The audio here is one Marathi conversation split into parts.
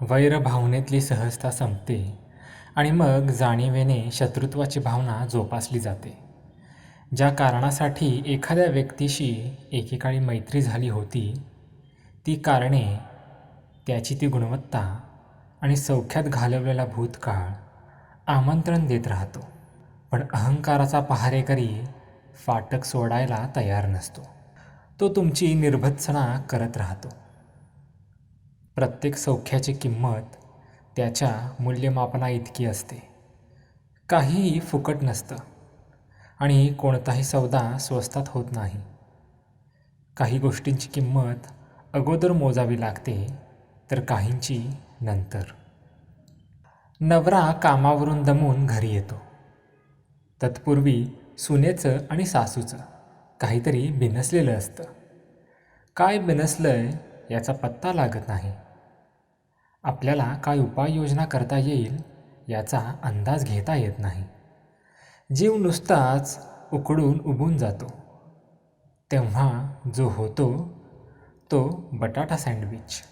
वैर भावनेतली सहजता संपते आणि मग जाणीवेने शत्रुत्वाची भावना जोपासली जाते. ज्या कारणासाठी एखाद्या व्यक्तीशी एकेकाळी मैत्री झाली होती ती कारणे त्याची ती गुणवत्ता आणि सौख्यात घालवलेला भूतकाळ आमंत्रण देत राहतो. पण अहंकाराचा पहारेकरी फाटक सोडायला तयार नसतो. तो तुमची निर्भत्सना करत राहतो. प्रत्येक सौख्याची किंमत त्याच्या मूल्यमापना इतकी असते. काहीही फुकट नसतं आणि कोणताही सौदा स्वस्तात होत नाही. काही गोष्टींची किंमत अगोदर मोजावी लागते तर काहींची नंतर. नवरा कामावरून दमून घरी येतो. तत्पूर्वी सुनेचं आणि सासूचं काहीतरी बिनसलेलं असतं. काय बिनसलं आहे याचा पत्ता लागत नाही. आपल्याला काय उपाययोजना करता येईल याचा अंदाज घेता येत नाही. जीव नुसताच उकडून उबून जातो. तेव्हा जो होतो तो बटाटा सँडविच.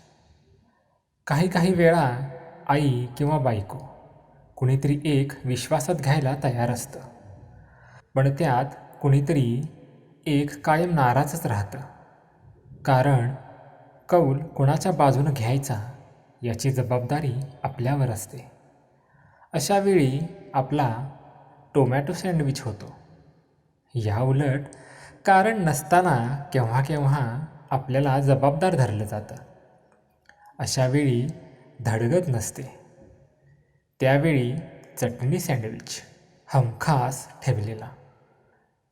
काही काही वेळा आई किंवा बायको कुणीतरी एक विश्वासात घ्यायला तयार असतं. पण त्यात कुणीतरी एक कायम नाराजच राहतं. कारण कौल कोणाच्या बाजूनं घ्यायचा याची जबाबदारी आपल्यावर असते. अशावेळी आपला टोमॅटो सँडविच होतो. या उलट कारण नसताना केव्हा केव्हा आपल्याला जबाबदार धरलं जातं. अशावेळी धडगत नसते. त्यावेळी चटणी सँडविच हमखास ठेवलेला.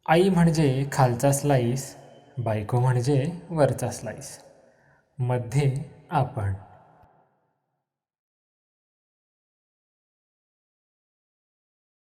आई म्हणजे खालचा स्लाईस बायको म्हणजे वरचा स्लाईसमध्ये आपण